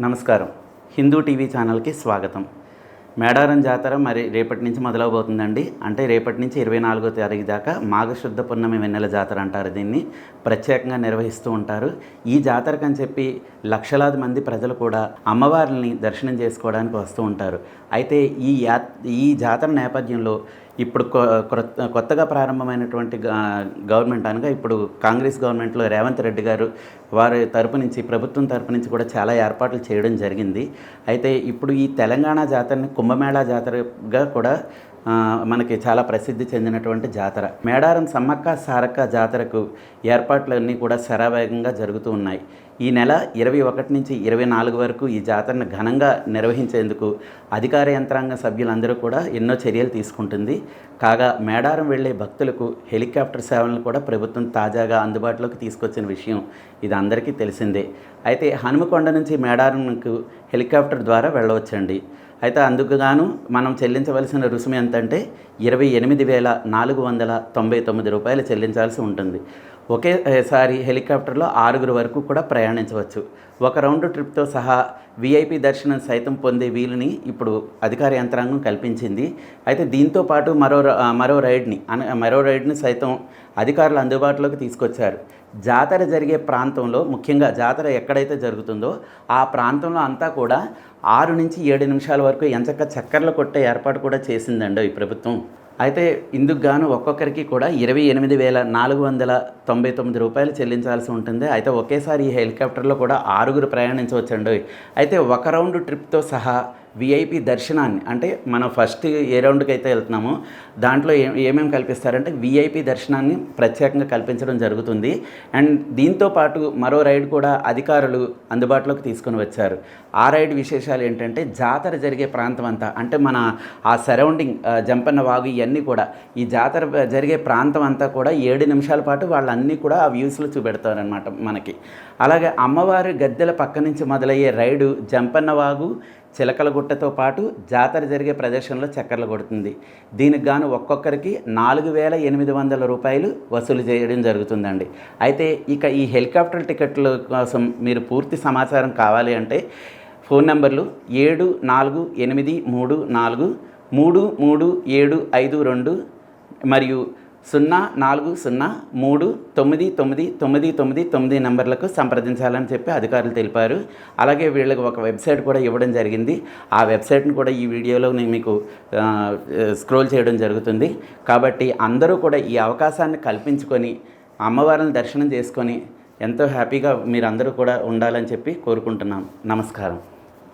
నమస్కారం. హిందూ టీవీ ఛానల్కి స్వాగతం. మేడారం జాతర మరి రేపటి నుంచి మొదలవబోతుందండి. అంటే రేపటి నుంచి ఇరవై నాలుగో తారీఖు దాకా మాఘశుద్ధ పున్నమి వెన్నెల జాతర అంటారు దీన్ని. ప్రత్యేకంగా నిర్వహిస్తూ ఉంటారు. ఈ జాతరకు అని చెప్పి లక్షలాది మంది ప్రజలు కూడా అమ్మవారిని దర్శనం చేసుకోవడానికి వస్తూ ఉంటారు. అయితే ఈ యా ఈ జాతర నేపథ్యంలో ఇప్పుడు కొ- క్రొత్త- కొత్తగా ప్రారంభమైనటువంటి గవర్నమెంట్ అనగా ఇప్పుడు కాంగ్రెస్ గవర్నమెంట్లో రేవంత్ రెడ్డి గారు వారి తరపు నుంచి ప్రభుత్వం తరపు నుంచి కూడా చాలా ఏర్పాట్లు చేయడం జరిగింది. అయితే ఇప్పుడు ఈ తెలంగాణ జాతరని కుంభమేళా జాతరగా కూడా మనకి చాలా ప్రసిద్ధి చెందినటువంటి జాతర. మేడారం సమ్మక్క సారక్క జాతరకు ఏర్పాట్లన్నీ కూడా శరావేగంగా జరుగుతూ ఉన్నాయి. ఈ నెల ఇరవై ఒకటి నుంచి ఇరవై నాలుగు వరకు ఈ జాతరను ఘనంగా నిర్వహించేందుకు అధికార యంత్రాంగ సభ్యులందరూ కూడా ఎన్నో చర్యలు తీసుకుంటుంది. కాగా మేడారం వెళ్ళే భక్తులకు హెలికాప్టర్ సేవలను కూడా ప్రభుత్వం తాజాగా అందుబాటులోకి తీసుకొచ్చిన విషయం ఇది అందరికీ తెలిసిందే. అయితే హనుమకొండ నుంచి మేడారంకు హెలికాప్టర్ ద్వారా వెళ్ళవచ్చండి. అయితే అందుకు గాను మనం చెల్లించవలసిన రుసుము ఎంతంటే ఇరవై ఎనిమిది వేల నాలుగు వందల తొంభై తొమ్మిది రూపాయలు చెల్లించాల్సి ఉంటుంది. ఒకేసారి హెలికాప్టర్లో ఆరుగురు వరకు కూడా ప్రయాణించవచ్చు. ఒక రౌండ్ ట్రిప్తో సహా వీఐపీ దర్శనం సైతం పొందే వీలుని ఇప్పుడు అధికార యంత్రాంగం కల్పించింది. అయితే దీంతో పాటు మరో మరో రైడ్ని అన మరో రైడ్ని సైతం అధికారులు అందుబాటులోకి తీసుకొచ్చారు. జాతర జరిగే ప్రాంతంలో ముఖ్యంగా జాతర ఎక్కడైతే జరుగుతుందో ఆ ప్రాంతంలో అంతా కూడా ఆరు నుంచి ఏడు నిమిషాల వరకు ఎంచక్క చక్కర్లు కొట్టే ఏర్పాటు కూడా చేసిందండి ఈ ప్రభుత్వం. అయితే ఇందుకు గాను ఒక్కొక్కరికి కూడా ఇరవై ఎనిమిది వేల నాలుగు వందల తొంభై తొమ్మిది రూపాయలు చెల్లించాల్సి ఉంటుంది. అయితే ఒకేసారి ఈ హెలికాప్టర్లో కూడా ఆరుగురు ప్రయాణించవచ్చండి. అయితే ఒక రౌండ్ ట్రిప్తో సహా విఐపి దర్శనాన్ని అంటే మనం ఫస్ట్ ఏ రౌండ్కి అయితే వెళ్తున్నామో దాంట్లో ఏ ఏమేమి కల్పిస్తారంటే విఐపి దర్శనాన్ని ప్రత్యేకంగా కల్పించడం జరుగుతుంది. అండ్ దీంతో పాటు మరో రైడ్ కూడా అధికారులు అందుబాటులోకి తీసుకొని వచ్చారు. ఆ రైడ్ విశేషాలు ఏంటంటే జాతర జరిగే ప్రాంతం అంతా అంటే మన ఆ సరౌండింగ్ జంపన్న వాగు ఇవన్నీ కూడా ఈ జాతర జరిగే ప్రాంతం అంతా కూడా ఏడు నిమిషాల పాటు వాళ్ళన్నీ కూడా ఆ వ్యూస్లో చూపెడతారనమాట మనకి. అలాగే అమ్మవారి గద్దెల పక్క నుంచి మొదలయ్యే రైడు జంపన్న వాగు చిలకలగుట్టతో పాటు జాతర జరిగే ప్రదేశంలో చక్కర్లు కొడుతుంది. దీనికి గాను ఒక్కొక్కరికి నాలుగు వేల ఎనిమిది వందల రూపాయలు వసూలు చేయడం జరుగుతుందండి. అయితే ఇక ఈ హెలికాప్టర్ టికెట్ల కోసం మీరు పూర్తి సమాచారం కావాలి అంటే ఫోన్ నెంబర్లు ఏడు నాలుగు ఎనిమిది మూడు నాలుగు మూడు మూడు ఏడు ఐదు రెండు మరియు సున్నా నాలుగు సున్నా మూడు తొమ్మిది తొమ్మిది తొమ్మిది తొమ్మిది తొమ్మిది నెంబర్లకు సంప్రదించాలని చెప్పి అధికారులు తెలిపారు. అలాగే వీళ్ళకి ఒక వెబ్సైట్ కూడా ఇవ్వడం జరిగింది. ఆ వెబ్సైట్ని కూడా ఈ వీడియోలో నేను మీకు స్క్రోల్ చేయడం జరుగుతుంది. కాబట్టి అందరూ కూడా ఈ అవకాశాన్ని కల్పించుకొని అమ్మవారిని దర్శనం చేసుకొని ఎంతో హ్యాపీగా మీరందరూ కూడా ఉండాలని చెప్పి కోరుకుంటున్నాం. నమస్కారం.